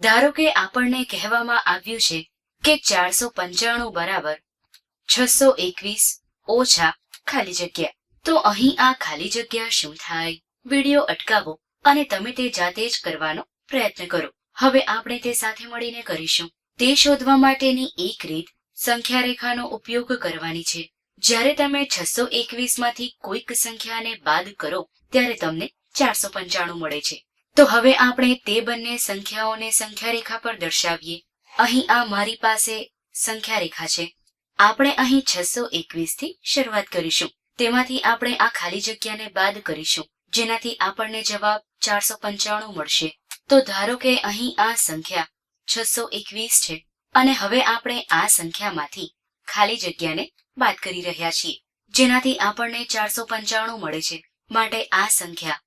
ધારો કે આપણને કહેવામાં આવ્યું છે કે ચારસો પંચાણું બરાબર, છસો એકવીસ ઓછા ખાલી જગ્યા. તો અહીં આ ખાલી જગ્યા શું થાય? વીડિયો અટકાવો અને તમે તે જાતે જ કરવાનો પ્રયત્ન કરો. હવે આપણે તે સાથે મળીને કરીશું. તે શોધવા માટેની એક રીત સંખ્યા રેખાનો ઉપયોગ કરવાની છે. જ્યારે તમે છસો એકવીસમાંથી કોઈક સંખ્યાને બાદ કરો, ત્યારે તમને ચારસો પંચાણું મળે છે. તો હવે આપણે તે બંને સંખ્યાઓને સંખ્યા રેખા પર દર્શાવીએ. અહીં આ મારી પાસે સંખ્યા છે. આપણે અહીં છસો એકવીસથી શરૂઆત કરીશું. તેમાંથી આપણે આ ખાલી જગ્યાને બાદ કરીશું, જેનાથી આપણને જવાબ ચારસો પંચાણું મળશે. તો ધારો કે અહીં આ સંખ્યા છસો એકવીસ છે, અને હવે આપણે આ સંખ્યામાંથી ખાલી જગ્યાને બાદ કરી રહ્યા છીએ, જેનાથી આપણને ચારસો પંચાણું મળે છે. માટે આ સંખ્યા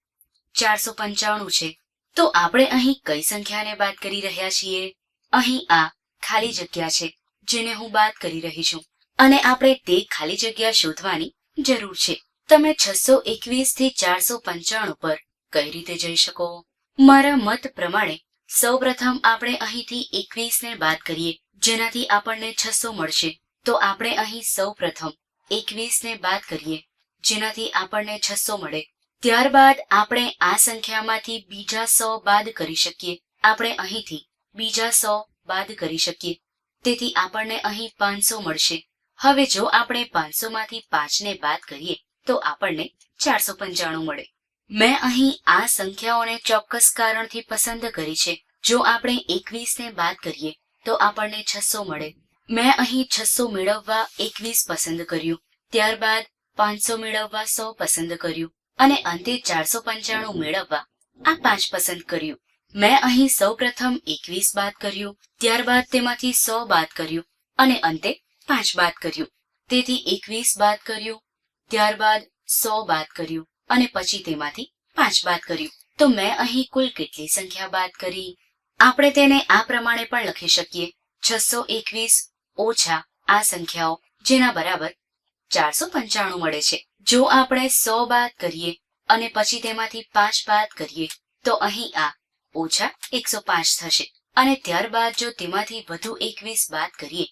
ચારસો પંચાણું છે. તો આપણે અહીં કઈ સંખ્યાને બાદ કરી રહ્યા છીએ? અહીં આ ખાલી જગ્યા છે, જેને હું બાદ કરી રહી છું. અને આપણે તે ખાલી જગ્યા શોધવાની જરૂર છે. તમે છસો એકવીસથી ચારસો પંચાણું પર કઈ રીતે જઈ શકો? મારા મત પ્રમાણે, સૌપ્રથમ આપણે અહીંથી એકવીસ ને બાદ કરીએ, જેનાથી આપણને છસો મળશે. તો આપણે અહીં સૌપ્રથમ એકવીસ ને બાદ કરીએ, જેનાથી આપણને છસો મળે. ત્યારબાદ આપણે આ સંખ્યામાંથી બીજા સો બાદ કરી શકીએ. આપણે અહીંથી બીજા સો બાદ કરી શકીએ. તેથી આપણને અહીં પાંચસો મળશે. હવે જો આપણે પાંચસો માંથી પાંચને બાદ કરીએ, તો આપણને ચારસો પંચાણું મળે. મેં અહીં આ સંખ્યાઓને ચોક્કસ કારણથી પસંદ કરી છે. જો આપણે એકવીસ ને બાદ કરીએ, તો આપણને છસો મળે. મેં અહીં છસો મેળવવા એકવીસ પસંદ કર્યું. ત્યારબાદ પાંચસો મેળવવા સો પસંદ કર્યું. અને અંતે ચારસો પંચાણું મેળવવા આ પાંચ પસંદ કર્યું. મેં અહીં સૌપ્રથમ એકવીસ બાદ કર્યું, ત્યારબાદ તેમાંથી સો બાદ કર્યું અને અંતે પાંચ બાદ કર્યું. તેથી એકવીસ બાદ કર્યું, ત્યારબાદ સો બાદ કર્યું અને પછી તેમાંથી પાંચ બાદ કર્યું. તો મેં અહીં કુલ કેટલી સંખ્યા બાદ કરી? આપણે તેને આ પ્રમાણે પણ લખી શકીએ. છસો એકવીસ ઓછા આ સંખ્યાઓ, જેના બરાબર ચારસો પંચાણું મળે છે. જો આપણે સો બાદ કરીએ અને પછી તેમાંથી પાંચ બાદ કરીએ, તો અહીં આ ઓછા એકસો પાંચ થશે. અને ત્યારબાદ જો તેમાંથી વધુ એકવીસ બાદ કરીએ,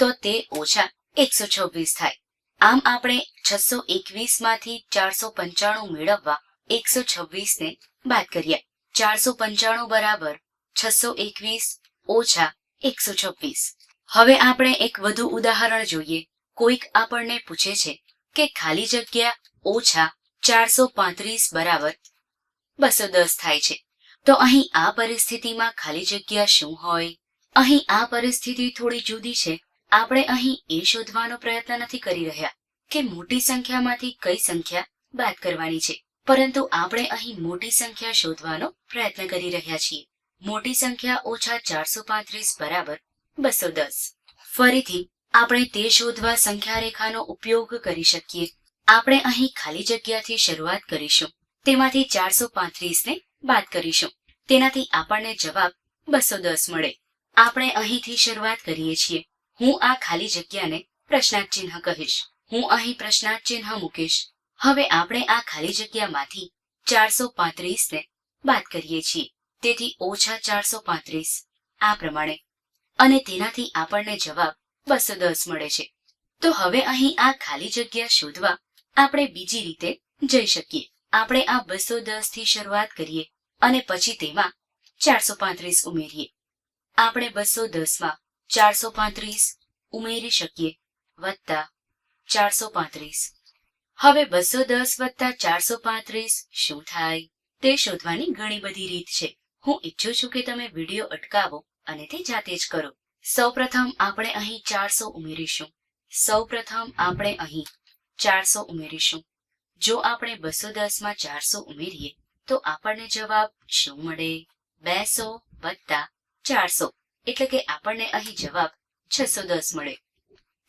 તો તે ઓછા એકસો છવ્વીસ થાય. આમ આપણે છસો એકવીસમાંથી ચારસો પંચાણું મેળવવા એકસો છવ્વીસ ને બાદ કર્યા ચારસો પંચાણું બરાબર છસો એકવીસ ઓછા એકસો છવ્વીસ. હવે આપણે એક વધુ ઉદાહરણ જોઈએ. કોઈક આપણને પૂછે છે કે ખાલી જગ્યા ઓછા ચારસો પાંત્રીસ બરાબર બસો દસ થાય છે. તો અહીં આ પરિસ્થિતિમાં ખાલી જગ્યા શું હોય? અહીં આ પરિસ્થિતિ થોડી જુદી છે. આપણે અહીં એ શોધવાનો પ્રયત્ન નથી કરી રહ્યા કે મોટી સંખ્યામાંથી કઈ સંખ્યા બાદ કરવાની છે. પરંતુ આપણે અહીં મોટી સંખ્યા શોધવાનો પ્રયત્ન કરી રહ્યા છીએ. મોટી સંખ્યા ઓછા ચારસો પાંત્રીસ બરાબર બસો દસ. ફરીથી આપણે તે શોધવા સંખ્યા રેખાનો ઉપયોગ કરી શકીએ. આપણે અહીં ખાલી જગ્યાથી શરૂઆત કરીશું. તેમાંથી ચારસો પાંત્રીસ ને બાદ કરીશું. તેનાથી આપણને જવાબ બસો દસ મળે. આપણે અહીંથી શરૂઆત કરીએ છીએ. હું આ ખાલી જગ્યાને પ્રશ્નાર્થ ચિહ્ન કહીશ. હું અહીં પ્રશ્નાર્થ ચિહ્ન મૂકીશ. હવે આપણે આ ખાલી જગ્યામાંથી ચારસો પાંત્રીસને બાદ કરીએ છીએ. તેથી ઓછા ચારસો પાંત્રીસ આ પ્રમાણે. અને તેનાથી આપણને જવાબ બસો દસ મળે છે. તો હવે અહીં આ ખાલી જગ્યા શોધવા આપણે બીજી રીતે જઈ શકીએ. આપણે આ બસો દસથી શરૂઆત કરીએ અને પછી તેમાં ચારસો પાંત્રીસ ઉમેરીએ. આપણે બસો દસમાં ચારસો પાંત્રીસ ઉમેરી શકીએ વત્તા ચારસો પાંત્રીસ. હવે બસો દસ વત્તા ચારસો પાંત્રીસ શું થાય? તે શોધવાની ઘણી બધી રીત છે. હું ઈચ્છું છું કે તમે વીડિયો અટકાવો અને તે જાતે જ કરો. સૌપ્રથમ આપણે અહીં ચારસો ઉમેરીશું. સૌપ્રથમ આપણે અહીં ચારસો ઉમેરીશું. જો આપણે બસો દસમાં ચારસો ઉમેરીએ, તો આપણને જવાબ શું મળે? બેસો વત્તા ચારસો. એટલે કે આપણને અહીં જવાબ છસો દસ મળે.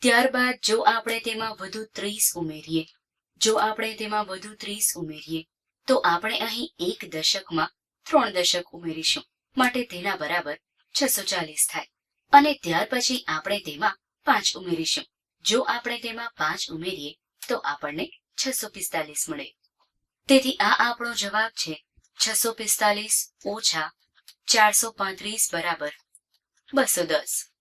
ત્યારબાદ જો આપણે તેમાં વધુ ત્રીસ ઉમેરીએ, જો આપણે તેમાં વધુ ત્રીસ ઉમેરીએ, તો આપણે અહીં એક દશકમાં ત્રણ દશક ઉમેરીશું. માટે તેના બરાબર છસો ચાલીસ થાય. અને ત્યાર પછી આપણે તેમાં પાંચ ઉમેરીશું. જો આપણે તેમાં પાંચ ઉમેરીએ, તો આપણને છસો પિસ્તાલીસ મળે. તેથી આ આપણો જવાબ છે છસો પિસ્તાલીસ ઓછા ચારસો પાંત્રીસ બરાબર બસો દસ.